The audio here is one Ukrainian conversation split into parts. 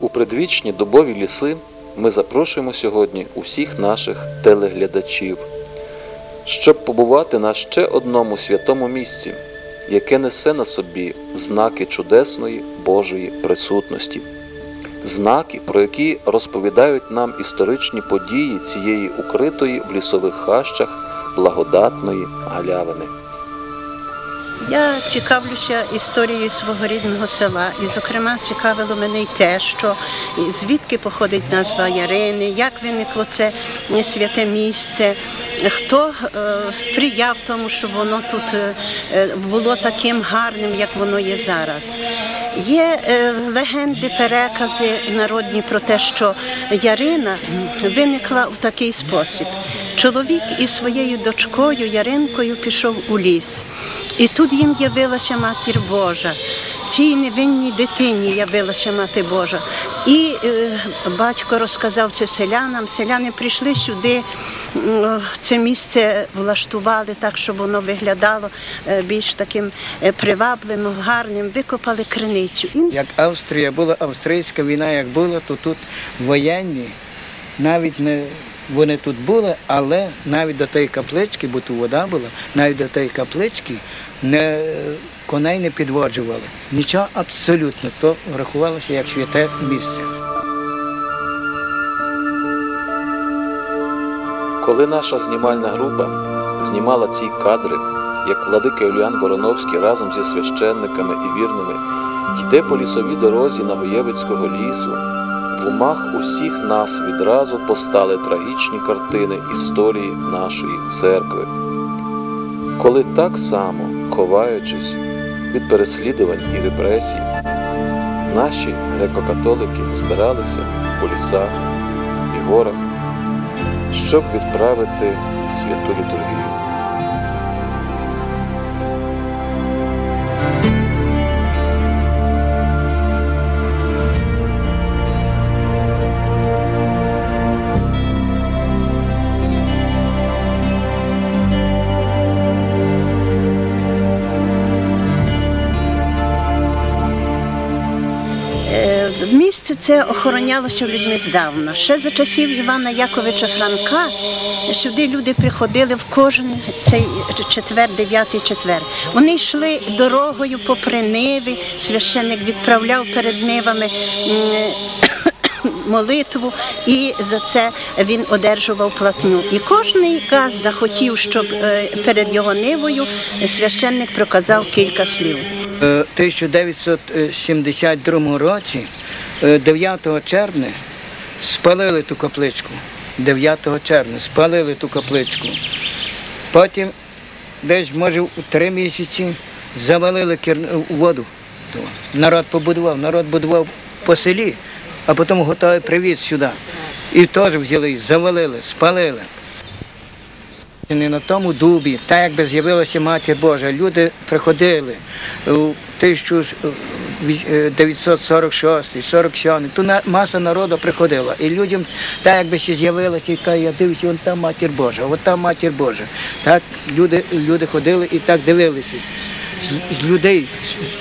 У предвічні дубові ліси ми запрошуємо сьогодні усіх наших телеглядачів, щоб побувати на ще одному святому місці, яке несе на собі знаки чудесної Божої присутності, знаки, про які розповідають нам історичні події цієї укритої в лісових хащах благодатної галявини. Я цікавлюся історією свого рідного села, і, зокрема, цікавило мене й те, що звідки походить назва Ярини, як виникло це святе місце, хто е, сприяв тому, щоб воно тут е, е, було таким гарним, як воно є зараз. Є е, легенди, перекази народні про те, що Ярина виникла в такий спосіб. Чоловік із своєю дочкою Яринкою пішов у ліс. І тут їм явилася Матір Божа. Цій невинній дитині явилася Мати Божа. І е, батько розказав це селянам. Селяни прийшли сюди, це місце влаштували так, щоб воно виглядало е, більш таким е, привабливим, гарним. Викопали криницю. Як Австрія була австрійська війна, як була, то тут воєнні навіть не вони тут були, але навіть до тієї каплички, бо тут вода була, навіть до тієї каплички не, коней не підводжували. Нічого абсолютно. То врахувалося як святе місце. Коли наша знімальна група знімала ці кадри, як владика Юліан Вороновський разом зі священниками і вірними йде по лісовій дорозі Нагоєвицького лісу, в умах усіх нас відразу постали трагічні картини історії нашої церкви. Коли так само, ховаючись від переслідувань і репресій, наші греко-католики збиралися по лісах і горах щоб відправити святу літургію. Це охоронялося людьми здавна. Ще за часів Івана Яковича Франка сюди люди приходили в кожен цей четвер, дев'ятий четвер. Вони йшли дорогою попри ниви, священник відправляв перед нивами. Молитву, і за це він одержував платню. І кожний газда хотів, щоб е, перед його нивою священник проказав кілька слів. Е, 1972 році, е, 9 червня, спалили ту капличку. 9 червня спалили ту капличку. Потім, десь, може, у три місяці завалили кір- воду. Народ побудував, народ будував по селі, а потім готовий привіз сюди. І теж взяли, завалили, спалили. Не на тому дубі, так якби з'явилася Матір Божа. Люди приходили у 1946, 47, тут на- маса народу приходила. І людям так якби ще з'явилася, каже, я дивлюся, вон там Матір Божа, от там Матір Божа. Так люди, люди ходили і так дивилися. З, людей,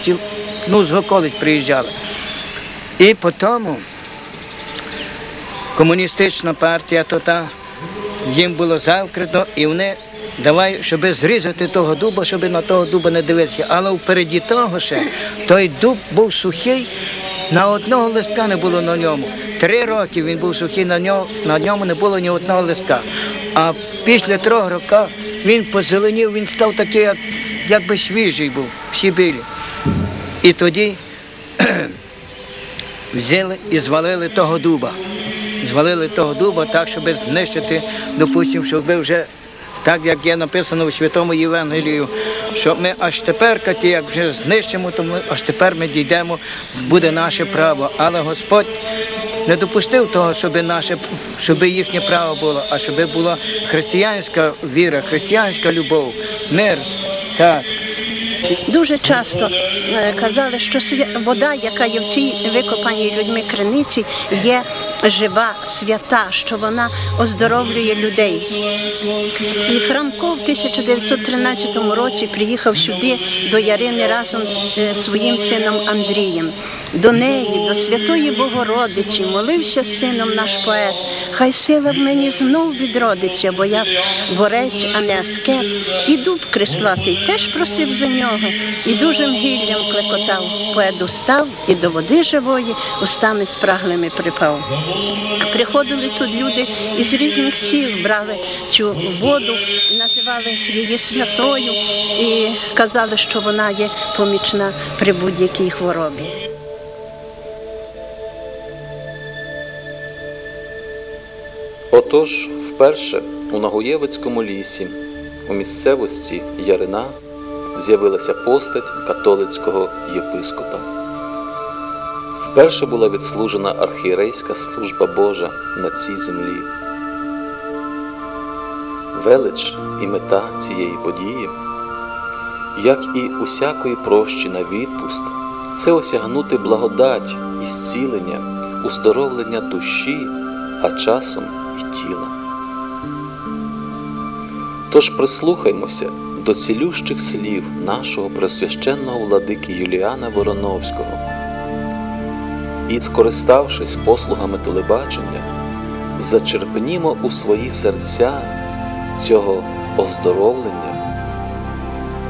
з ну, з околиць приїжджали. І потім комуністична партія, то та їм було закрито, і вони давай, щоб зрізати того дуба, щоб на того дуба не дивитися. Але впереді того ще той дуб був сухий, на одного листка не було на ньому. Три роки він був сухий, на ньому, на ньому не було ні одного листка. А після трьох років він позеленів, він став такий, як, якби свіжий був, всі білі. І тоді взяли і звалили того дуба. Звалили того дуба так, щоб знищити, допустимо, щоб вже так, як є написано у Святому Євангелію, що ми аж тепер, Каті, як вже знищимо, то ми аж тепер ми дійдемо, буде наше право. Але Господь не допустив того, щоб наше, щоб їхнє право було, а щоб була християнська віра, християнська любов, мир. Так. Дуже часто е, казали, що вода, яка є в цій викопаній людьми криниці, є жива, свята, що вона оздоровлює людей. І Франко в 1913 році приїхав сюди до Ярини разом з е, своїм сином Андрієм. До неї, до Святої Богородиці, молився з сином наш поет. Хай сила в мені знов відродиться, бо я борець, а не аскет. І дуб крислатий теж просив за нього, і дужим гіллям клекотав. Поет устав і до води живої устами спраглими припав. Приходили тут люди із різних сіл, брали цю воду, називали її святою і казали, що вона є помічна при будь-якій хворобі. Отож, вперше у Нагоєвицькому лісі, у місцевості Ярина, з'явилася постать католицького єпископа. Вперше була відслужена архієрейська служба Божа на цій землі. Велич і мета цієї події, як і усякої прощі на відпуст, це осягнути благодать і зцілення, уздоровлення душі, а часом і тіла. Тож прислухаймося до цілющих слів нашого пресвященного владики Юліана Вороновського і, скориставшись послугами телебачення, зачерпнімо у свої серця цього оздоровлення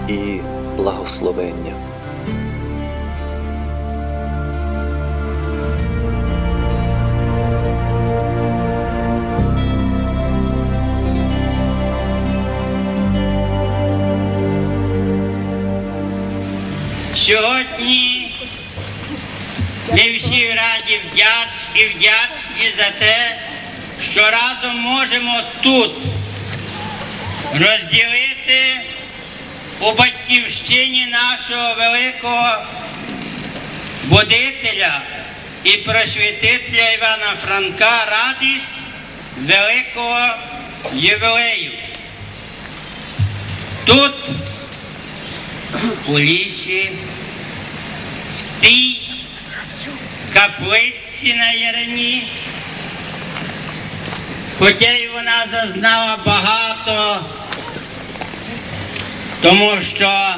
і благословення. Сьогодні ми всі раді вдяч і вдячні за те, що разом можемо тут розділити у батьківщині нашого великого будителя і просвітителя Івана Франка радість великого ювілею. Тут у лісі, в тій каплиці на Ярині, хоча й вона зазнала багато, тому що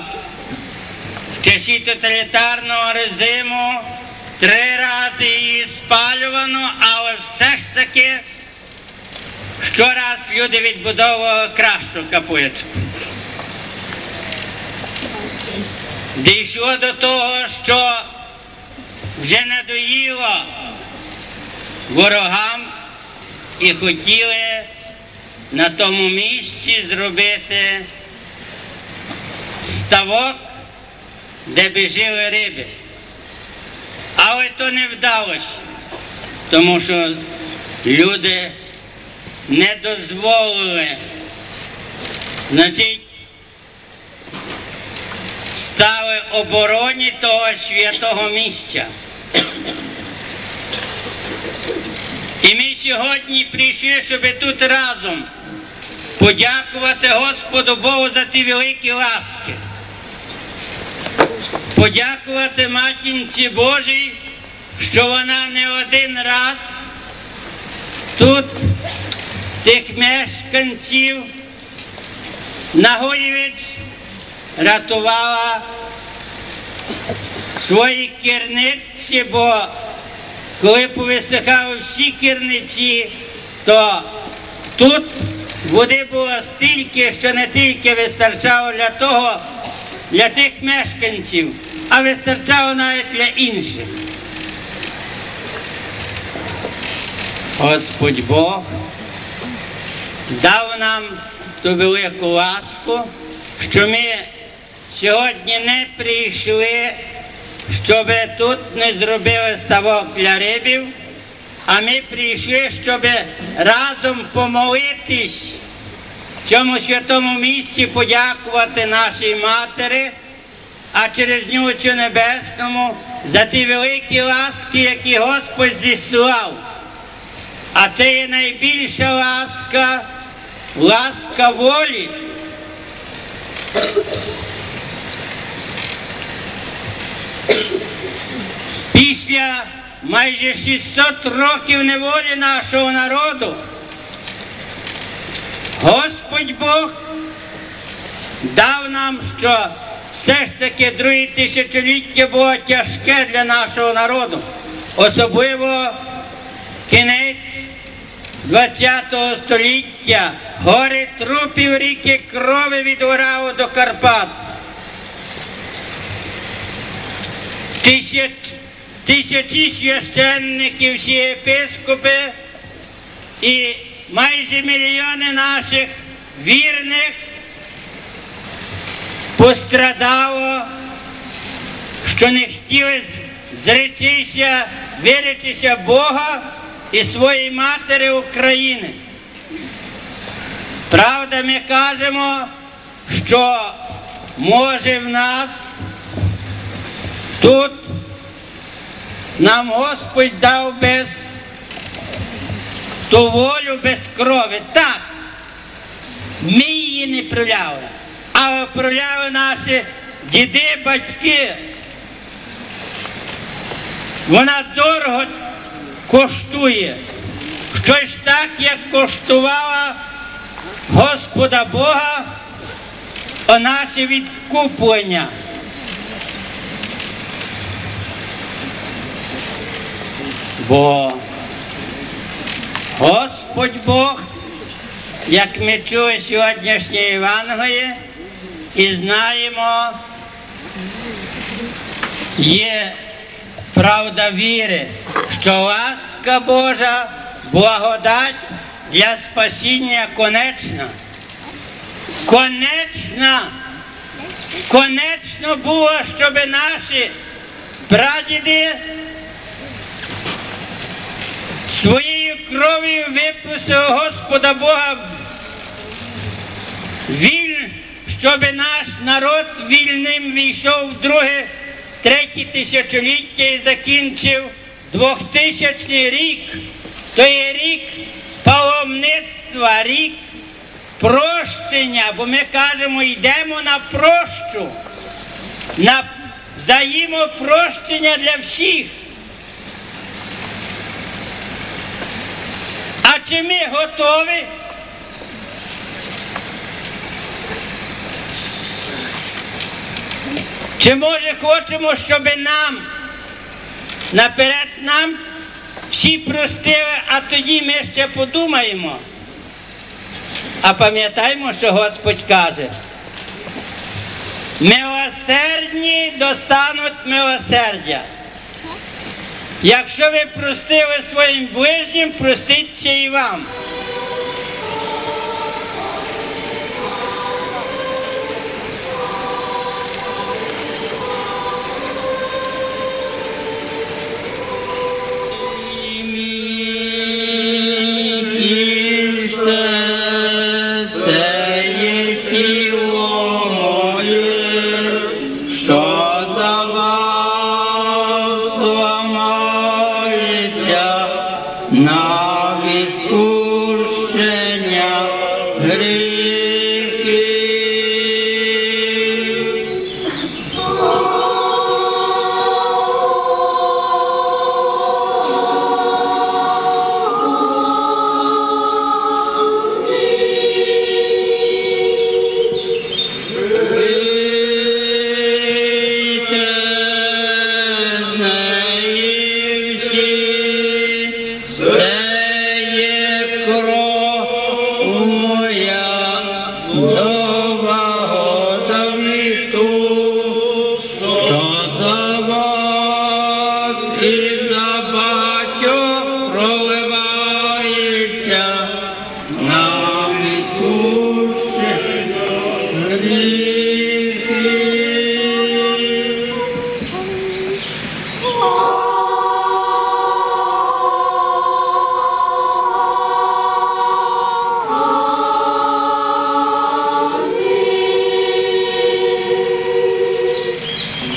в часі тоталітарного режиму три рази її спалювано, але все ж таки щораз люди відбудовували кращу капличку. Дійшло до того, що вже надоїло ворогам і хотіли на тому місці зробити ставок, де би жили риби. Але то не вдалося, тому що люди не дозволили. Значить, стали обороні того святого місця. І ми сьогодні прийшли, щоб тут разом подякувати Господу Богу за ті великі ласки. Подякувати матінці Божій, що вона не один раз тут тих мешканців Нагоєвич рятувала свої керниці, бо коли повисихали всі керниці, то тут води було стільки, що не тільки вистачало для того, для тих мешканців, а вистачало навіть для інших. Господь Бог дав нам ту велику ласку, що ми сьогодні не прийшли, щоб тут не зробили ставок для рибів, а ми прийшли, щоб разом помолитись в цьому святому місці, подякувати нашій матері, а через нього небесному за ті великі ласки, які Господь зіслав. А це є найбільша ласка, ласка волі. Після майже 600 років неволі нашого народу, Господь Бог дав нам, що все ж таки друге тисячоліття було тяжке для нашого народу, особливо кінець ХХ століття, гори трупів ріки крови від Уралу до Карпат. Тисяч, тисячі священників, всі єпископи і майже мільйони наших вірних пострадало, що не хотіли зречися, виречися Бога і своєї матері України. Правда, ми кажемо, що може в нас тут нам Господь дав без ту волю без крові. Так, ми її не проявили, але проявили наші діди, батьки. Вона дорого коштує. Щось так, як коштувала Господа Бога о наше відкуплення. Бо Господь Бог, як ми чули сьогоднішнє Євангеліє і знаємо, є правда віри, що ласка Божа, благодать для спасіння конечна. Конечна, конечно було, щоб наші прадіди своєю кров'ю випустили Господа Бога віль, щоб наш народ вільним війшов в друге, третє тисячоліття і закінчив двохтисячний рік. То є рік паломництва, рік прощення, бо ми кажемо, йдемо на прощу, на взаємопрощення для всіх. Чи ми готові? Чи може хочемо, щоб нам наперед нам всі простили, а тоді ми ще подумаємо. А пам'ятаємо, що Господь каже. Милосердні достануть милосердя. Якщо ви простили своїм ближнім, проститься і вам. Hare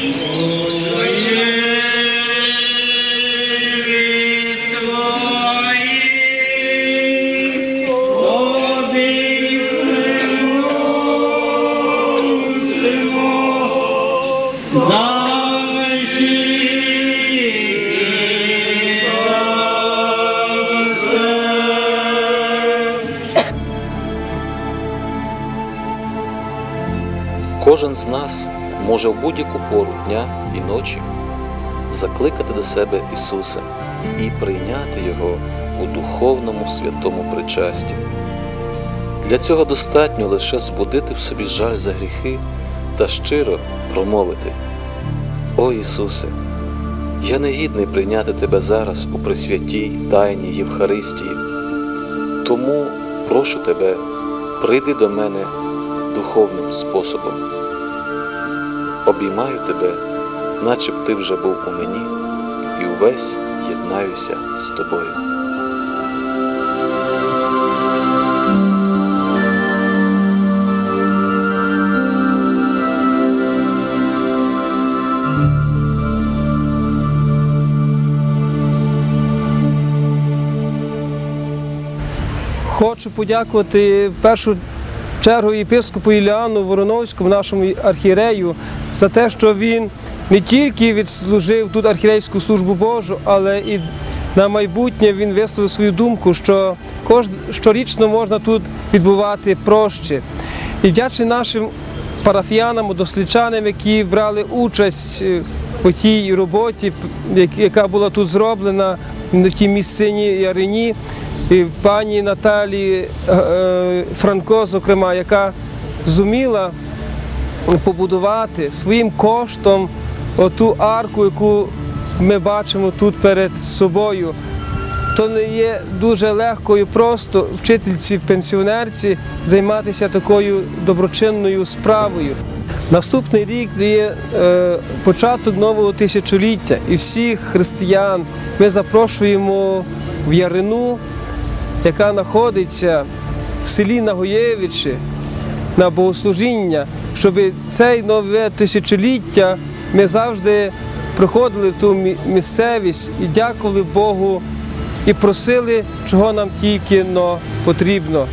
Oh. Будь-яку пору дня і ночі закликати до себе Ісуса і прийняти Його у духовному святому причасті. Для цього достатньо лише збудити в собі жаль за гріхи та щиро промовити: О Ісусе, я не гідний прийняти Тебе зараз у присвятій Тайній Євхаристії. Тому прошу Тебе, прийди до мене духовним способом. Обіймаю Тебе, наче б Ти вже був у мені, і увесь єднаюся з тобою. Хочу подякувати першу чергу єпископу Іліану Вороновському, нашому архієрею, за те, що він не тільки відслужив тут архієрейську службу Божу, але і на майбутнє він висловив свою думку, що щорічно можна тут відбувати прощі. І вдячний нашим парафіянам, дослідчанам, які брали участь е, у тій роботі, яка була тут зроблена на тій місцині Ярині, і пані Наталі е, е, Франко, зокрема, яка зуміла побудувати своїм коштом оту арку, яку ми бачимо тут перед собою. То не є дуже легко і просто вчительці пенсіонерці займатися такою доброчинною справою. Наступний рік є е, початок нового тисячоліття, і всіх християн ми запрошуємо в Ярину, яка знаходиться в селі Нагоєвичі, на богослужіння, щоб цей нове тисячоліття ми завжди приходили в ту мі- місцевість і дякували Богу і просили, чого нам тільки но потрібно.